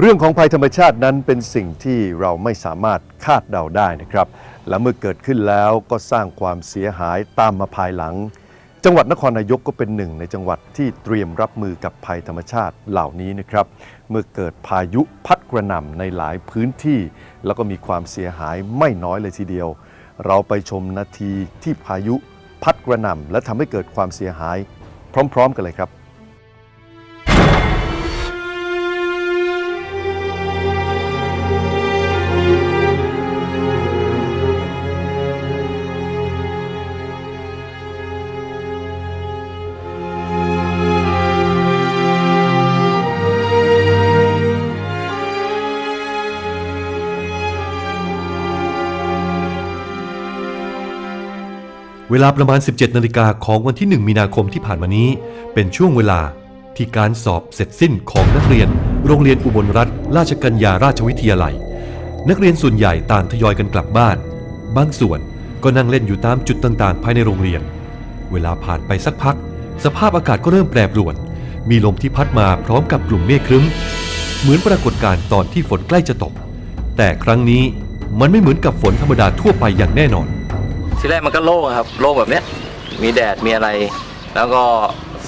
เรื่องของภัยธรรมชาตินั้นเป็นสิ่งที่เราไม่สามารถคาดเดาได้นะครับ และเมื่อเกิดขึ้นแล้วก็สร้างความเสียหายตามมาภายหลัง จังหวัดนครนายกก็เป็นหนึ่งในจังหวัดที่เตรียมรับมือกับภัยธรรมชาติเหล่านี้นะครับ เมื่อเกิดพายุพัดกระหน่ำในหลายพื้นที่ แล้วก็มีความเสียหายไม่น้อยเลยทีเดียว เราไปชมนาทีที่พายุพัดกระหน่ำและทำให้เกิดความเสียหาย พร้อม ๆ กันเลยครับ เวลาประมาณ 17 นาฬิกาของวันที่ 1 มีนาคมที่ผ่านมานี้ เป็นช่วงเวลาที่การสอบเสร็จสิ้นของนักเรียน โรงเรียนอุบลรัฐ ราชกัญญาราชวิทยาลัย นักเรียนส่วนใหญ่ต่างทยอยกันกลับบ้าน บางส่วนก็นั่งเล่นอยู่ตามจุดต่างๆ ภายในโรงเรียน เวลาผ่านไปสักพัก สภาพอากาศก็เริ่มแปรปรวน มีลมที่พัดมาพร้อมกับกลุ่มเมฆครึ้ม เหมือนปรากฏการณ์ตอนที่ฝนใกล้จะตก แต่ครั้งนี้มันไม่เหมือนกับฝนธรรมดาทั่วไปอย่างแน่นอน ทีแรกมันก็โล่งอะครับ โล่งแบบเนี้ย มีแดดมีอะไร แล้วก็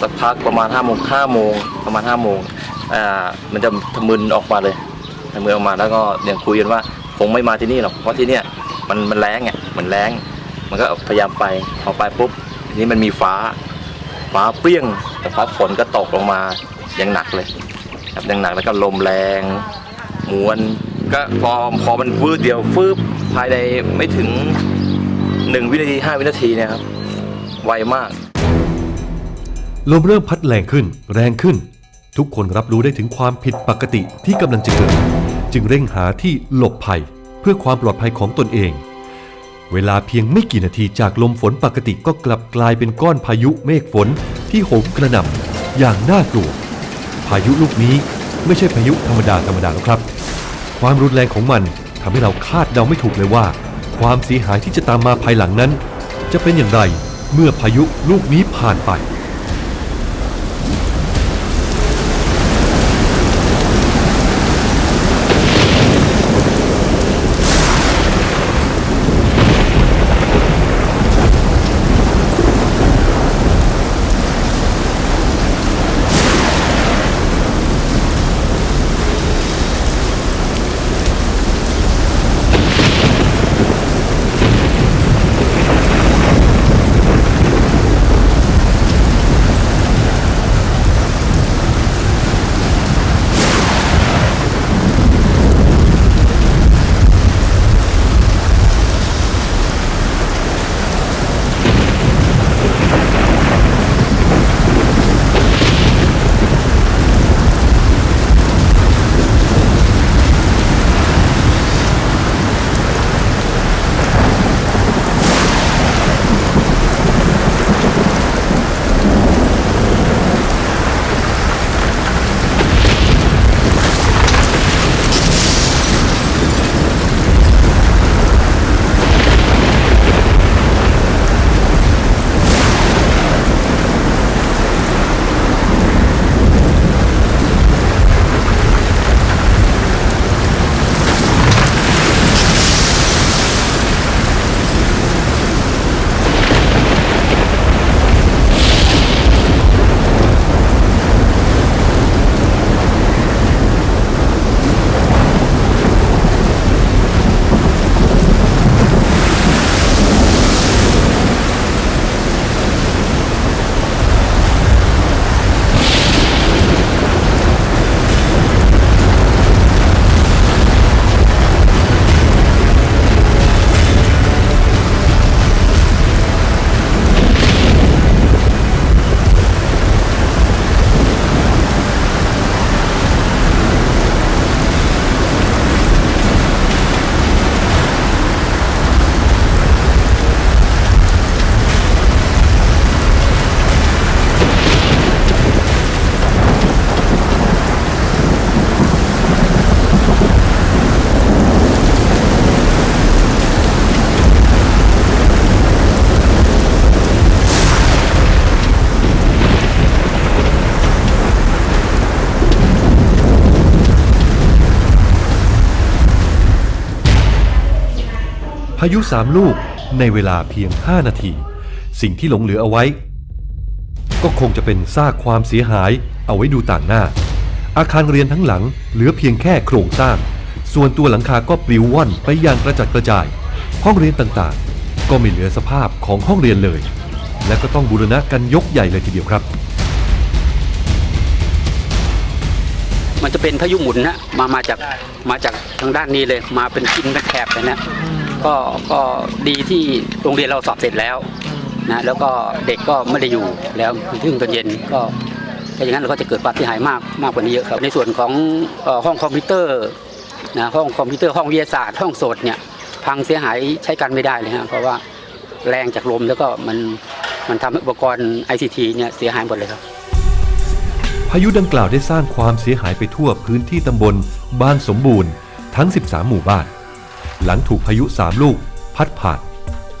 สักพักประมาณ5้าโมงห้าโมงประมาณ5้าโมงอ่ามันจะทะมึนออกมาเลยทะมึนออกมาแล้วก็ยังคุยกันว่าคงไม่มาที่นี่หรอกเพราะที่เนี่ยมันมันแรงไงเหมือนแรงมันก็พยายามไปพอไปปุ๊บทีนี้มันมีฟ้าฟ้าเปรี้ยงแต่พักฝนก็ตกลงมาอย่างหนักเลยครับอย่างหนักแล้วก็ลมแรงมวน ก็พอพอมันวืดเดียวฟืบภายในไม่ถึง หนึ่งวินาทีห้าวินาทีเนี่ยครับไวมาก ลมเริ่มพัดแรงขึ้น แรงขึ้น ทุกคนรับรู้ได้ถึงความผิดปกติที่กำลังจะเกิด จึงเร่งหาที่หลบภัยเพื่อความปลอดภัยของตนเอง เวลาเพียงไม่กี่นาทีจากลมฝนปกติก็กลับกลายเป็นก้อนพายุเมฆฝนที่โหมกระหน่ำอย่างน่ากลัว พายุลูกนี้ไม่ใช่พายุธรรมดาธรรมดาแล้วครับ ความรุนแรงของมันทำให้เราคาดเดาไม่ถูกเลยว่า ความเสียหายที่จะตามมาภายหลังนั้น จะเป็นอย่างไรเมื่อพายุลูกนี้ผ่านไป พายุสามลูกในเวลาเพียง 5 นาที สิ่งที่หลงเหลือเอาไว้ ก็คงจะเป็นซากความเสียหายเอาไว้ดูต่างหน้า อาคารเรียนทั้งหลังเหลือเพียงแค่โครงสร้าง ส่วนตัวหลังคาก็ปลิวว่อนไปอย่างกระจัดกระจาย ห้องเรียนต่างๆ ก็ไม่เหลือสภาพของห้องเรียนเลย และก็ต้องบูรณะกันยกใหญ่เลยทีเดียวครับมันจะเป็นพายุหมุนนะมามาจากมาจากทางด้านนี้เลยมาเป็นกินเป็นแถบเลยนะ ก็ก็ดีที่โรงเรียนเราสอบเสร็จแล้วนะแล้วก็เด็กก็ไม่ได้อยู่แล้วถึงตอนเย็นก็ถ้าอย่างนั้นเราก็จะเกิดความเสียหายมากมากกว่านี้เยอะครับในส่วนของห้องคอมพิวเตอร์นะห้องคอมพิวเตอร์ห้องวิทยาศาสตร์ห้องสตเนี่ยพังเสียหายใช้การไม่ได้เลยฮะเพราะว่าแรงจากลมแล้วก็มันมันทำอุปกรณ์ ICT เนี่ยเสียหายหมดเลยครับพายุดังกล่าวได้สร้างความเสียหายไปทั่วพื้นที่ตำบลบ้านสมบูรณ์ทั้ง 13 หมู่บ้าน หลังถูกพายุ3ลูก พัดผ่าน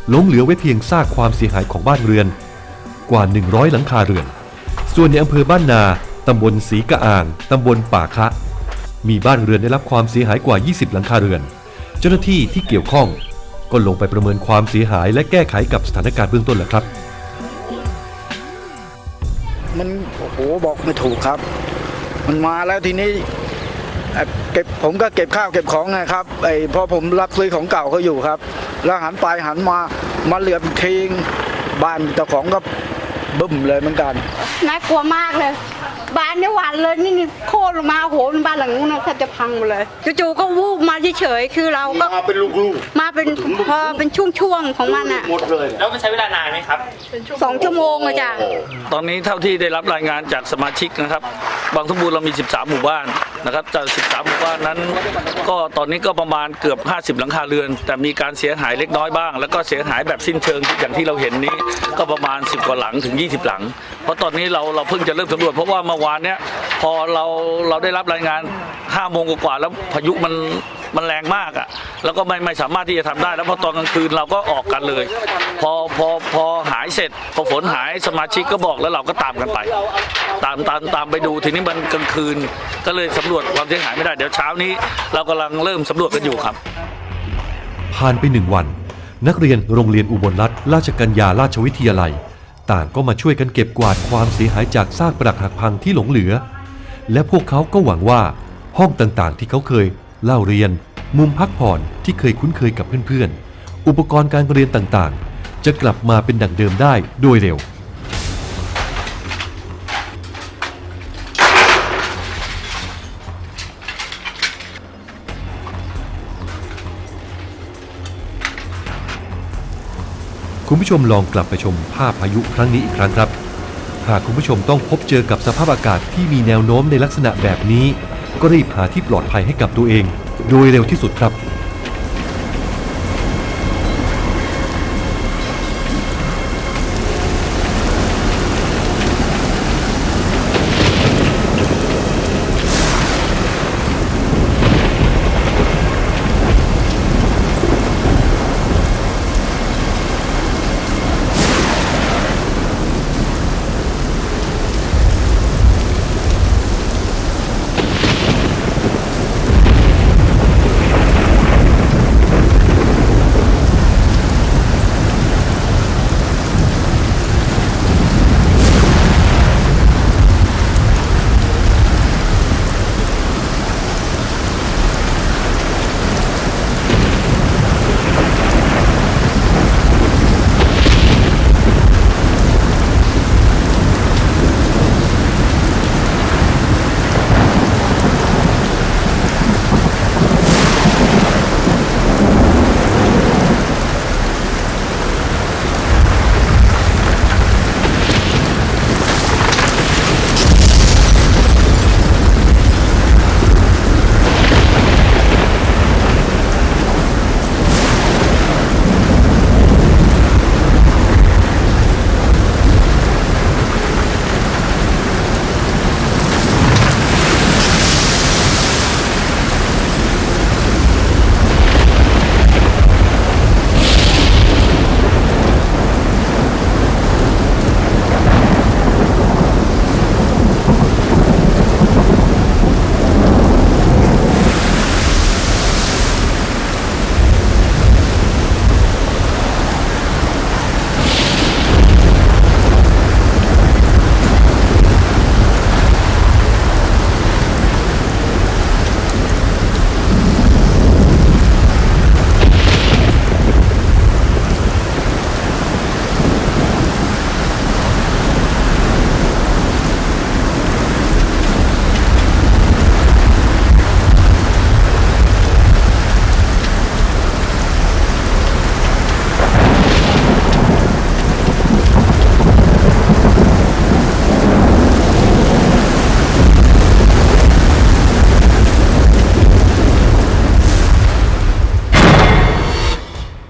หลงเหลือไว้เพียงซากความเสียหายของบ้านเรือน กว่า 100 หลังคาเรือน ส่วนในอำเภอบ้านนาตำบลศรีกะอ่างตำบลป่าคะ มีบ้านเรือนได้รับความเสียหายกว่า 20 หลังคาเรือน เจ้าหน้าที่ที่เกี่ยวข้องก็ลงไปประเมินความเสียหายและแก้ไขกับสถานการณ์เบื้องต้นแหละครับ มันโอ้โหบอกไม่ถูกครับ มันมาแล้วทีนี้ เอ่อเก็บผมก็เก็บข้าวเก็บของนะครับไอ้เพอผมรับซื้อของเก่าเขาอยู่ครับ แล้วหันไปหันมามาเหลือบอีกทีบ้านเจ้าของก็บึ้มเลยเหมือนกันน่ากลัวมากเลยบ้านเนี่ยหวานเลยนี่นี่โค่นลงมาโอ้โหบ้านหลังนู้นนะแทบจะพังหมดเลยจู่ๆก็วูบมาเฉยๆคือเราก็มาเป็นลูกมาเป็นพอเป็นช่วงๆของมันอะๆหมดเลยแล้วมันใช้เวลานานไหมครับสองชั่วโมงอะจ้ะตอนนี้เท่าที่ได้รับรายงานจากสมาชิกนะครับ บางสมบูรณ์เรามี 13 หมู่บ้านนะครับจาก 13 หมู่บ้านนั้น ก็ตอนนี้ก็ประมาณเกือบ 50 หลังคาเรือน แต่มีการเสียหายเล็กน้อยบ้าง แล้วก็เสียหายแบบสิ้นเชิงอย่างที่เราเห็นนี้ก็ประมาณ 10 กว่าหลังถึง 20 หลัง เพราะตอนนี้เราเราเพิ่งจะเริ่มสำรวจเพราะว่าเมื่อวานเนี้ยพอเราเราได้รับรายงาน5โมงกว่าแล้วพายุมันมันแรงมากอะ แล้วก็ไม่ไม่สามารถที่จะทำได้ แล้วพอตอนกลางคืนเราก็ออกกันเลย พอพอพอหายเสร็จ พอฝนหายสมาชิกก็บอกแล้วเราก็ตามกันไป ตามตามตามไปดูทีนี้มันกลางคืน ก็เลยสำรวจความเสียหายไม่ได้เดี๋ยวเช้านี้ เรากำลังเริ่มสำรวจกันอยู่ครับ ผ่านไปหนึ่งวัน นักเรียนโรงเรียนอุบลรัฐราชกัญญาราชวิทยาลัย ต่างก็มาช่วยกันเก็บกวาดความเสียหายจากซากปรักหักพังที่หลงเหลือ และพวกเขาก็หวังว่าห้องต่างๆ ที่เขาเคยเล่าเรียน มุมพักผ่อนที่เคยคุ้นเคยกับเพื่อนๆ อุปกรณ์การเรียนต่างๆ จะกลับมาเป็นดั่งเดิมได้โดยเร็ว คุณผู้ชมลองกลับไปชมภาพพายุครั้งนี้อีกครั้งครับ หากคุณผู้ชมต้องพบเจอกับสภาพอากาศที่มีแนวโน้มในลักษณะแบบนี้ ก็รีบหาที่ปลอดภัยให้กับตัวเอง โดยเร็วที่สุดครับ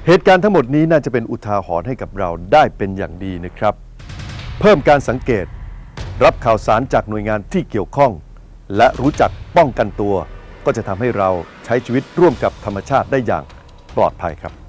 เหตุการณ์ทั้งหมดนี้น่าจะเป็นอุทาหรณ์ให้กับเราได้เป็นอย่างดีนะครับ เพิ่มการสังเกต รับข่าวสารจากหน่วยงานที่เกี่ยวข้อง และรู้จักป้องกันตัว ก็จะทำให้เราใช้ชีวิตร่วมกับธรรมชาติได้อย่างปลอดภัยครับ